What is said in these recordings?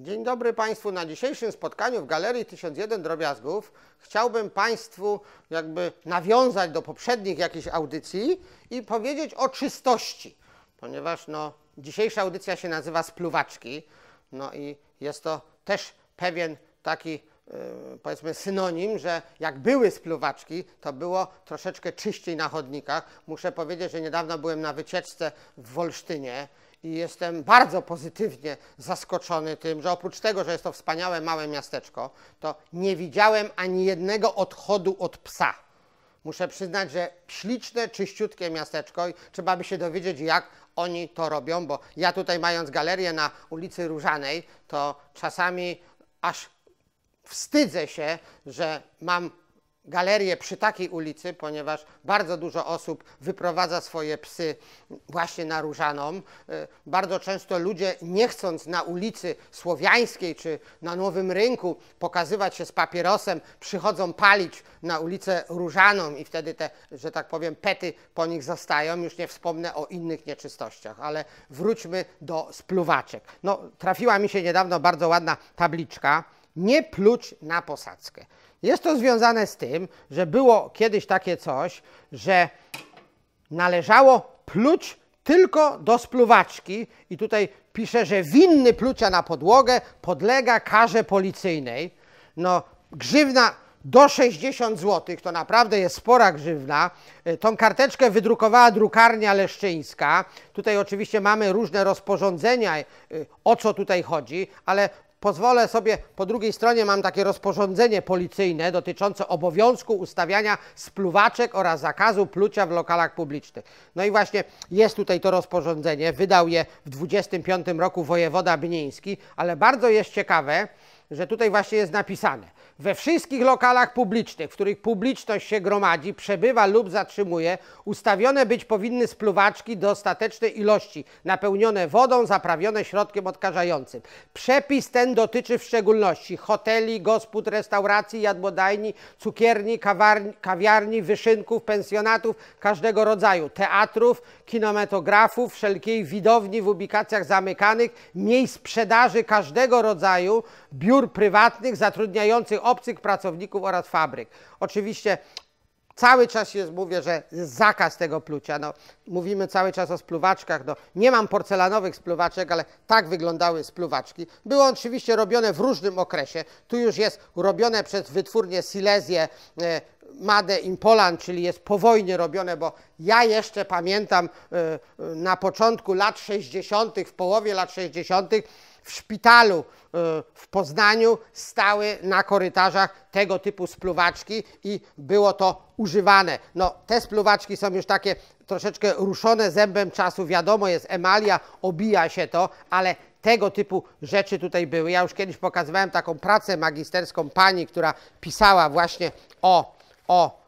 dobry Państwu. Na dzisiejszym spotkaniu w Galerii 1001 Drobiazgów chciałbym Państwu jakby nawiązać do poprzednich jakichś audycji i powiedzieć o czystości, ponieważ no, dzisiejsza audycja się nazywa Spluwaczki, no i jest to też pewien taki yy, powiedzmy synonim, że jak były spluwaczki, to było troszeczkę czyściej na chodnikach. Muszę powiedzieć, że niedawno byłem na wycieczce w Wolsztynie i jestem bardzo pozytywnie zaskoczony tym, że oprócz tego, że jest to wspaniałe małe miasteczko, to nie widziałem ani jednego odchodu od psa. Muszę przyznać, że śliczne, czyściutkie miasteczko i trzeba by się dowiedzieć, jak oni to robią, bo ja tutaj mając galerię na ulicy Różanej, to czasami aż wstydzę się, że mam galerię przy takiej ulicy, ponieważ bardzo dużo osób wyprowadza swoje psy właśnie na Różaną. E, bardzo często ludzie nie chcąc na ulicy Słowiańskiej czy na Nowym Rynku pokazywać się z papierosem, przychodzą palić na ulicę Różaną i wtedy te, że tak powiem, pety po nich zostają. Już nie wspomnę o innych nieczystościach, ale wróćmy do spluwaczek. No, trafiła mi się niedawno bardzo ładna tabliczka. Nie pluć na posadzkę. Jest to związane z tym, że było kiedyś takie coś, że należało pluć tylko do spluwaczki i tutaj pisze, że winny plucia na podłogę podlega karze policyjnej. No, grzywna do 60 zł, to naprawdę jest spora grzywna. E, tą karteczkę wydrukowała drukarnia leszczyńska. Tutaj oczywiście mamy różne rozporządzenia, e, o co tutaj chodzi, ale pozwolę sobie, po drugiej stronie mam takie rozporządzenie policyjne dotyczące obowiązku ustawiania spluwaczek oraz zakazu plucia w lokalach publicznych. No i właśnie jest tutaj to rozporządzenie, wydał je w 25 roku wojewoda Bniński, ale bardzo jest ciekawe, że tutaj właśnie jest napisane, we wszystkich lokalach publicznych, w których publiczność się gromadzi, przebywa lub zatrzymuje, ustawione być powinny spluwaczki dostatecznej ilości, napełnione wodą, zaprawione środkiem odkażającym. Przepis ten dotyczy w szczególności hoteli, gospod, restauracji, jadłodajni, cukierni, kawarni, kawiarni, wyszynków, pensjonatów każdego rodzaju, teatrów, kinematografów, wszelkiej widowni w ubikacjach zamykanych, miejsc sprzedaży każdego rodzaju, biur prywatnych zatrudniających obcych pracowników oraz fabryk. Oczywiście cały czas jest, mówię, że zakaz tego plucia. No, mówimy cały czas o spluwaczkach. No, nie mam porcelanowych spluwaczek, ale tak wyglądały spluwaczki. Było oczywiście robione w różnym okresie. Tu już jest robione przez wytwórnię Silesię e, Made in Poland, czyli jest po wojnie robione, bo ja jeszcze pamiętam e, e, na początku lat 60., w połowie lat 60., w szpitalu e, w Poznaniu stały na korytarzach tego typu spluwaczki i było to używane. No, te spluwaczki są już takie troszeczkę ruszone zębem czasu, wiadomo, jest emalia, obija się to, ale tego typu rzeczy tutaj były. Ja już kiedyś pokazywałem taką pracę magisterską pani, która pisała właśnie o, o y,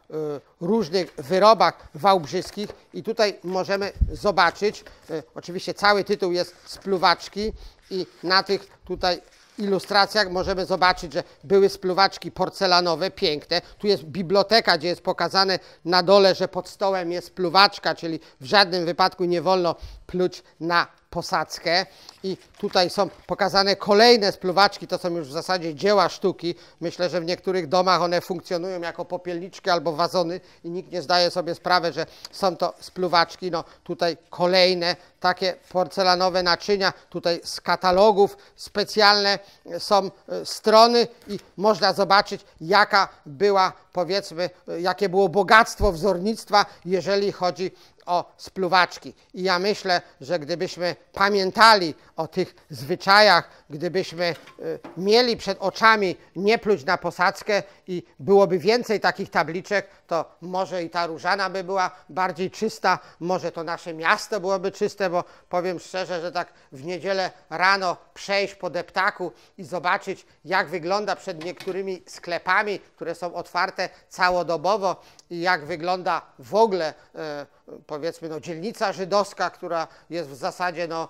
różnych wyrobach wałbrzyskich i tutaj możemy zobaczyć, y, oczywiście cały tytuł jest spluwaczki, i na tych tutaj ilustracjach możemy zobaczyć, że były spluwaczki porcelanowe, piękne. Tu jest biblioteka, gdzie jest pokazane na dole, że pod stołem jest spluwaczka, czyli w żadnym wypadku nie wolno pluć na posadzkę i tutaj są pokazane kolejne spluwaczki, to są już w zasadzie dzieła sztuki. Myślę, że w niektórych domach one funkcjonują jako popielniczki albo wazony i nikt nie zdaje sobie sprawy, że są to spluwaczki. No tutaj kolejne takie porcelanowe naczynia, tutaj z katalogów specjalne są e, strony i można zobaczyć jaka była powiedzmy, e, jakie było bogactwo wzornictwa, jeżeli chodzi o spluwaczki. I ja myślę, że gdybyśmy pamiętali o tych zwyczajach, gdybyśmy y, mieli przed oczami nie pluć na posadzkę i byłoby więcej takich tabliczek, to może i ta różana by była bardziej czysta, może to nasze miasto byłoby czyste, bo powiem szczerze, że tak w niedzielę rano przejść po deptaku i zobaczyć, jak wygląda przed niektórymi sklepami, które są otwarte całodobowo i jak wygląda w ogóle, e, powiedzmy, no, dzielnica żydowska, która jest w zasadzie no,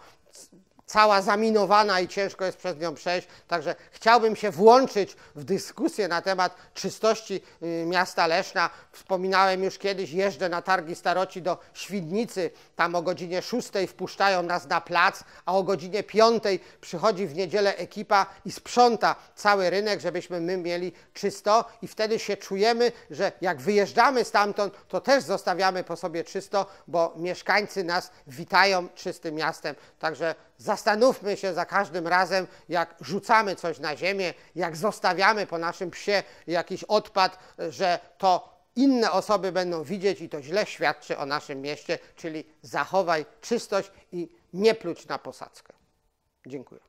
cała zaminowana i ciężko jest przez nią przejść. Także chciałbym się włączyć w dyskusję na temat czystości y, miasta Leszna. Wspominałem już kiedyś, jeżdżę na targi staroci do Świdnicy. Tam o godzinie 6 wpuszczają nas na plac, a o godzinie 5 przychodzi w niedzielę ekipa i sprząta cały rynek, żebyśmy my mieli czysto i wtedy się czujemy, że jak wyjeżdżamy stamtąd, to też zostawiamy po sobie czysto, bo mieszkańcy nas witają czystym miastem. Także zastanówmy się za każdym razem, jak rzucamy coś na ziemię, jak zostawiamy po naszym psie jakiś odpad, że to inne osoby będą widzieć i to źle świadczy o naszym mieście, czyli zachowaj czystość i nie pluć na posadzkę. Dziękuję.